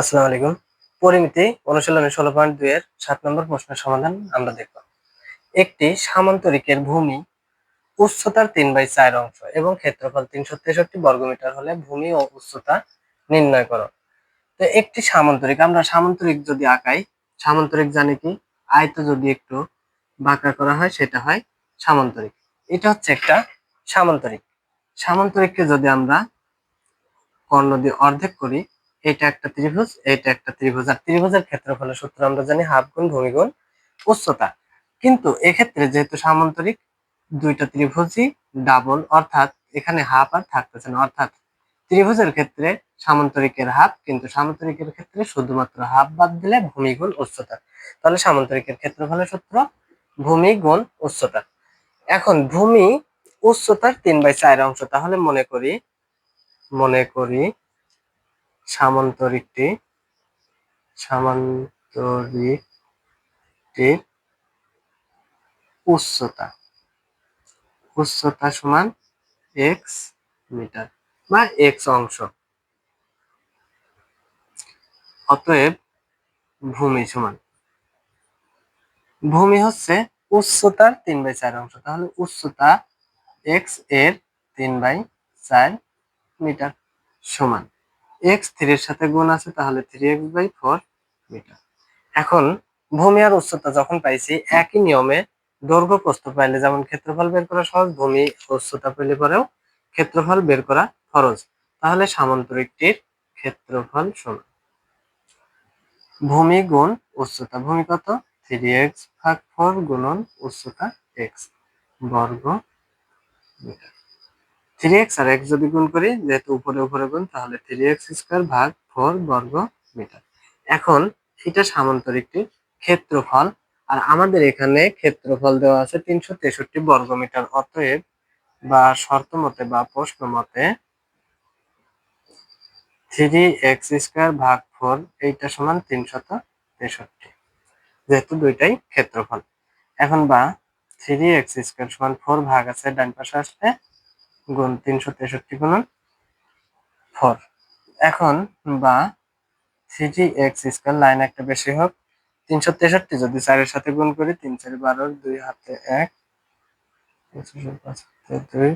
আসসালামু আলাইকুম। পরিমিতি অনুশীলনী ষোলো পয়েন্ট দুই এর সাত নম্বর প্রশ্নের সমাধান আমরা দেখব। একটি সামান্তরিকের ভূমি উচ্চতার তিন বাই চার অংশ এবং ক্ষেত্রফল তিনশো তেষট্টি বর্গমিটার হলে ভূমি ও উচ্চতা নির্ণয় করো। তো একটি সামান্তরিক আমরা সামান্তরিক যদি আঁকাই সামান্তরিক জানি কি? আয়ত যদি একটু বাঁকা করা হয়, সেটা হয় সামান্তরিক এটা হচ্ছে একটা সামান্তরিক সামান্তরিককে যদি আমরা কর্ণ দিয়ে অর্ধেক করি এটা একটা ত্রিভুজ, এটা একটা ত্রিভুজ। আর ত্রিভুজের ক্ষেত্রফলের সূত্র আমরা জানি হাফ গুণ ভূমি গুণ উচ্চতা। কিন্তু এক্ষেত্রে যেহেতু সামান্তরিক, দুইটা ত্রিভুজই ডাবল অর্থাৎ এখানে হাফ আর থাকতেছে না। অর্থাৎ ত্রিভুজের ক্ষেত্রে সামান্তরিকের হাফ কিন্তু সামান্তরিকের ক্ষেত্রে শুধুমাত্র হাফ বাদ দিলে ভূমি গুণ উচ্চতা। তাহলে সামান্তরিকের ক্ষেত্রফলের সূত্র ভূমি গুণ উচ্চতা। এখন ভূমি উচ্চতার তিন বাই চার অংশ, তাহলে মনে করি মনে করি সামান্তরিকটি, সামান্তরিকটির উচ্চতা। উচ্চতা সমান এক্স মিটার বা এক্স অংশ। অতএব ভূমি সমান। ভূমি হচ্ছে উচ্চতার তিন বাই চার অংশ। তাহলে উচ্চতা এক্সের তিন বাই চার মিটার সমান। এক্স থ্রির সাথে গুণ আছে, তাহলে three x by four metre এখন ভূমি আর উচ্চতা যখন পাইছি, একই নিয়মে দৈর্ঘ্য প্রস্থ পাইলে যেমন ক্ষেত্রফল বের করা সহজ, ভূমি উচ্চতা পেলে পরেও ক্ষেত্রফল বের করা ফরজ। তাহলে সামান্তরিকটির ক্ষেত্রফল সমান। ভূমি গুণ উচ্চতা, ভূমি কত? থ্রি এক্স ভাগ ফোর গুণন উচ্চতা এক্স বর্গ মিটার থ্রি এক্স আর এক্স যদি গুণ করি, যেহেতু উপরে উপরে গুণ, তাহলে থ্রি এক্স স্কোয়ার ভাগ ফোর বর্গ মিটার এখন এটা সামান্তরিকটির ক্ষেত্রফল, আর আমাদের এখানে ক্ষেত্রফল দেওয়া আছে তিনশো তেষট্টি বর্গ মিটার অতএব বা শর্ত মতে বা প্রশ্ন মতে থ্রি এক্স স্কোয়ার ভাগ ফোর এইটা সমান তিনশত তেষট্টি, যেহেতু দুইটাই ক্ষেত্রফল। এখন বা থ্রি এক্স স্কোয়ার সমান ফোর ভাগ আছে, ডান পাশে আসলে গুণ তিনশো তেষট্টি গুণন ফোর এখন বা থ্রি এক্স স্কোয়ার লাইন একটা বেশি হোক, তিনশো তেষট্টি যদি চারের সাথে গুণ করি, তিন চার বারো, দুই হাতে এক দুই,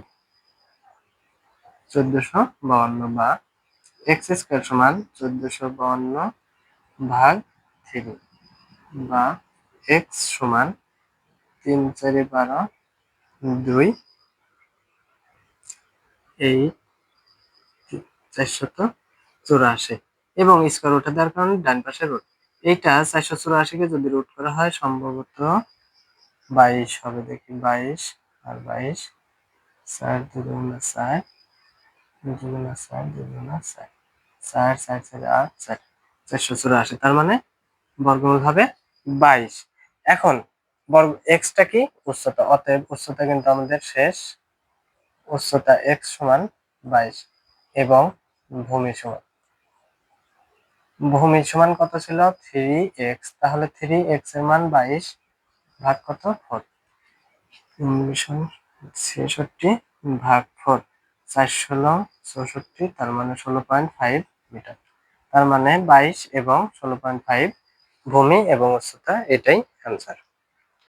চোদ্দশো বাউন্ন বা এক্স স্কোয়ার সমান চোদ্দশো বাউন্ন ভাগ থ্রি বা এক্স সমান তিন চারি বারো দুই এই চারশত চুরাশি। এবং স্কোয়ার উঠে দেওয়ার কারণে ডান পাশে রুট এইটা চারশো চুরাশিকে যদি রুট করা হয়, সম্ভবত বাইশ হবে দেখি, বাইশ আর বাইশ, চার দুগুণা চার দুগুণা চার দুগুণা চার চার চার চার, আট, চার চারশো চুরাশি। তার মানে বর্গমূল হবে বাইশ। এখন বর্গ এক্সটা কি? উচ্চতা। অতএব উচ্চতা কিন্তু আমাদের শেষ। উচ্চতা এক্স সমান বাইশ এবং ভূমি সমান। ভূমি সমান কত ছিল? থ্রি এক্স তাহলে থ্রি এক্সের মান বাইশ ভাগ কত? ফোর ছেষট্টি ভাগ ফোর চার ষোলো, চৌষট্টি, তার মানে ষোলো পয়েন্ট ফাইভ মিটার। তার মানে বাইশ এবং ষোলো পয়েন্ট ফাইভ ভূমি এবং উচ্চতা এটাই অ্যান্সার